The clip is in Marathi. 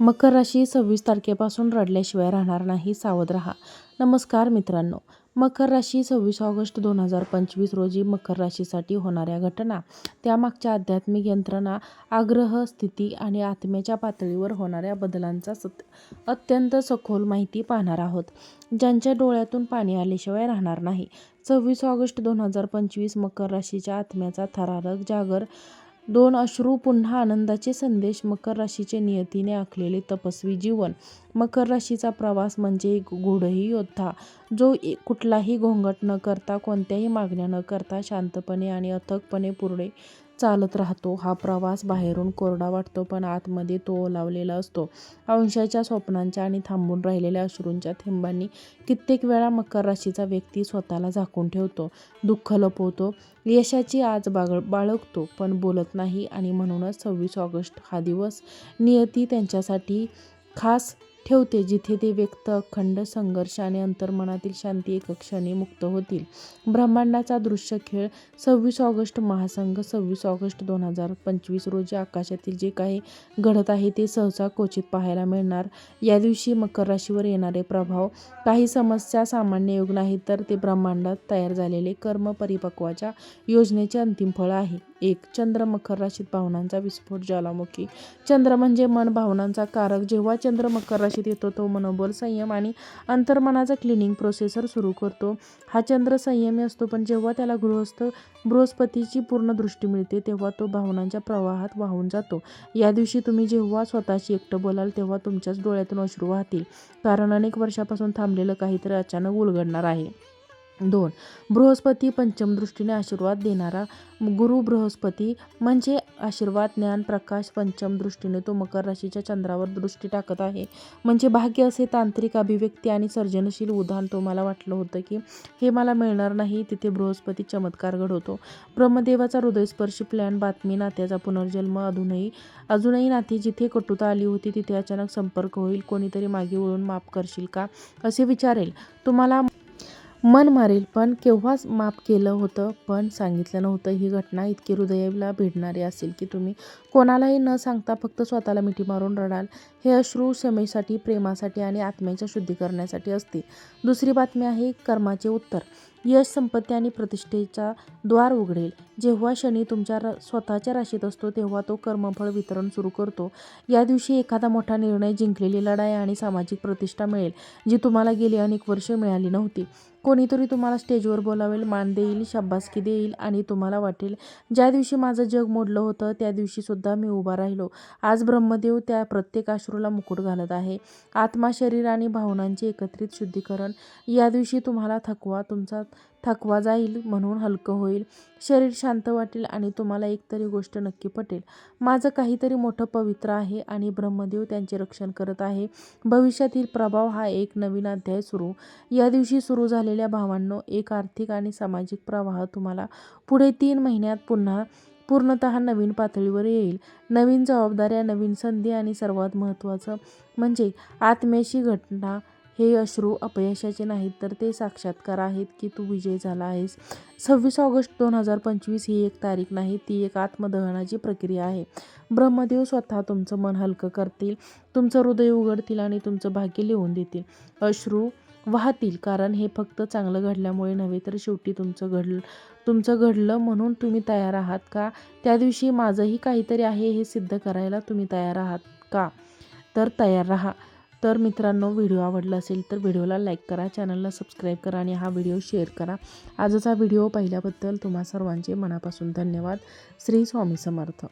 मकर राशी सव्वीस तारखेपासून रडल्याशिवाय राहणार नाही सावध राहा. नमस्कार मित्रांनो मकर राशी सव्वीस ऑगस्ट दोन हजार पंचवीस रोजी मकर राशीसाठी होणाऱ्या घटना त्यामागच्या आध्यात्मिक यंत्रणा आग्रह स्थिती आणि आत्म्याच्या पातळीवर होणाऱ्या बदलांचा सत अत्यंत सखोल माहिती पाहणार आहोत. ज्यांच्या डोळ्यातून पाणी आल्याशिवाय राहणार नाही. सव्वीस ऑगस्ट दोन हजार पंचवीस मकर राशीच्या आत्म्याचा थरारक जागर दोन अश्रू पुन्हा आनंदाचे संदेश मकर राशीचे नियतीने आखलेले तपस्वी जीवन. मकर राशीचा प्रवास म्हणजे एक गूढही योद्धा जो कुठलाही गोंगट न करता कोणत्याही मागण्या न करता शांतपणे आणि अथकपणे पुढे चालत राहतो. हा प्रवास बाहेरून कोरडा वाटतो पण आतमध्ये तो ओलावलेला असतो. अंशाच्या स्वप्नांच्या आणि थांबून राहिलेल्या अश्रूंच्या थेंबांनी कित्येक वेळा मकर राशीचा व्यक्ती स्वतःला झाकून ठेवतो. दुःख लपवतो. यशाची आज बागळ बाळगतो पण बोलत नाही आणि म्हणूनच सव्वीस ऑगस्ट हा दिवस नियती त्यांच्यासाठी खास ठेवते जिथे ते व्यक्त अखंड संघर्ष आणि अंतर्मनातील शांती एक क्षणी मुक्त होतील. ब्रह्मांडाचा दृश्य खेळ सव्वीस ऑगस्ट महासंघ सव्वीस ऑगस्ट दोन हजार पंचवीस रोजी आकाशातील जे काही घडत आहे ते सहसा क्वचित पाहायला मिळणार. या दिवशी मकर राशीवर येणारे प्रभाव काही समस्या सामान्य योग नाही तर ते ब्रह्मांडात तयार झालेले कर्म परिपक्वाच्या योजनेचे अंतिम फळ आहे. एक चंद्र मकर राशीत भावनांचा विस्फोट ज्वालामुखी. चंद्र म्हणजे मन भावनांचा कारक. जेव्हा चंद्र मकर राशीत येतो तो मनोबल संयम आणि अंतर्मनाचा क्लिनिंग प्रोसेसर सुरू करतो. हा चंद्र संयमी असतो पण जेव्हा त्याला गृहस्थ बृहस्पतीची पूर्ण दृष्टी मिळते तेव्हा तो भावनांच्या प्रवाहात वाहून जातो. या दिवशी तुम्ही जेव्हा स्वतःशी एकटं बोलाल तेव्हा तुमच्याच डोळ्यातून अश्रू वाहतील. कारण अनेक वर्षापासून थांबलेलं काहीतरी अचानक उलगडणार आहे. दोन. बृहस्पती पंचमदृष्टीने आशीर्वाद देणारा गुरु बृहस्पती म्हणजे आशीर्वाद ज्ञान प्रकाश पंचम दृष्टीने तो मकर राशीच्या चंद्रावर दृष्टी टाकत आहे. म्हणजे भाग्य असे तांत्रिक अभिव्यक्ती आणि सर्जनशील उदाहरण तुम्हाला वाटलं होतं की हे मला मिळणार नाही तिथे बृहस्पती चमत्कार घडवतो. ब्रह्मदेवाचा हृदयस्पर्शी प्लॅन बातमी नात्याचा पुनर्जन्म अजूनही अजूनही नाती जिथे कटुता आली होती तिथे अचानक संपर्क होईल कोणीतरी मागे वळून माफ करशील का? असे विचारेल. तुम्हाला मन मारेल. पण केव्हाच माफ केलं होतं पण सांगितलं नव्हतं. ही घटना इतकी हृदयाला भिडणारी असेल की तुम्ही कोणालाही न सांगता फक्त स्वतःला मिठी मारून रडाल. हे अश्रू क्षमेसाठी प्रेमासाठी आणि आत्म्याच्या शुद्धीकरणासाठी असते. दुसरी बातमी आहे कर्माचे उत्तर. यश संपत्ती आणि प्रतिष्ठेचा द्वार उघडेल. जेव्हा शनी तुमच्या र स्वतःच्या राशीत असतो तेव्हा तो कर्मफळ वितरण सुरू करतो. या दिवशी एखादा मोठा निर्णय जिंकलेली लढाई आणि सामाजिक प्रतिष्ठा मिळेल जी तुम्हाला गेली अनेक वर्षे मिळाली नव्हती. कोणीतरी तुम्हाला स्टेजवर बोलावेल मान देईल शाब्बासकी देईल आणि तुम्हाला वाटेल ज्या दिवशी माझं जग मोडलं होतं त्या दिवशीसुद्धा मी उभा राहिलो. आज ब्रह्मदेव त्या प्रत्येक अश्रूला मुकुट घालत आहे. आत्मा शरीर आणि भावनांचे एकत्रित शुद्धीकरण. या दिवशी तुम्हाला थकवा तुमचा थकवा जाईल म्हणून हलकं होईल. शरीर शांत वाटेल आणि तुम्हाला एकतरी गोष्ट नक्की पटेल. माझं काहीतरी मोठं पवित्र आहे आणि ब्रह्मदेव त्यांचे रक्षण करत आहे. भविष्यातील प्रभाव हा एक नवीन अध्याय सुरू. या दिवशी सुरू झालेल्या भावांनो एक आर्थिक आणि सामाजिक प्रवाह तुम्हाला पुढे तीन महिन्यात पुन्हा पूर्णतः नवीन पातळीवर येईल. नवीन जबाबदाऱ्या नवीन संधी आणि सर्वात महत्त्वाचं म्हणजे आत्म्याशी घटना हे अश्रू अपयशाचे नाहीत तर ते साक्षात्कार आहेत की तू विजय झाला आहेस. सव्वीस ऑगस्ट दोन हजार पंचवीस ही एक तारीख नाही ती एक आत्मदहनाची प्रक्रिया आहे. ब्रह्मदेव स्वतः तुमचं मन हलकं करतील तुमचं हृदय उघडतील आणि तुमचं भाग्य लिहून देतील. अश्रू वाहतील. कारण हे फक्त चांगलं घडल्यामुळे नव्हे तर शेवटी तुमचं घडलं तुमचं घडलं म्हणून तुम्ही तयार आहात का? त्या दिवशी माझंही काहीतरी आहे हे सिद्ध करायला तुम्ही तयार आहात का? तर तयार राहा. तर मित्रांनो व्हिडिओ आवडला असेल तर व्हिडिओला लाईक करा चॅनलला सबस्क्राईब करा आणि हा व्हिडिओ शेअर करा. आजचा व्हिडिओ पाहिल्याबद्दल तुम्हा सर्वांचे मनापासून धन्यवाद. श्री स्वामी समर्थ.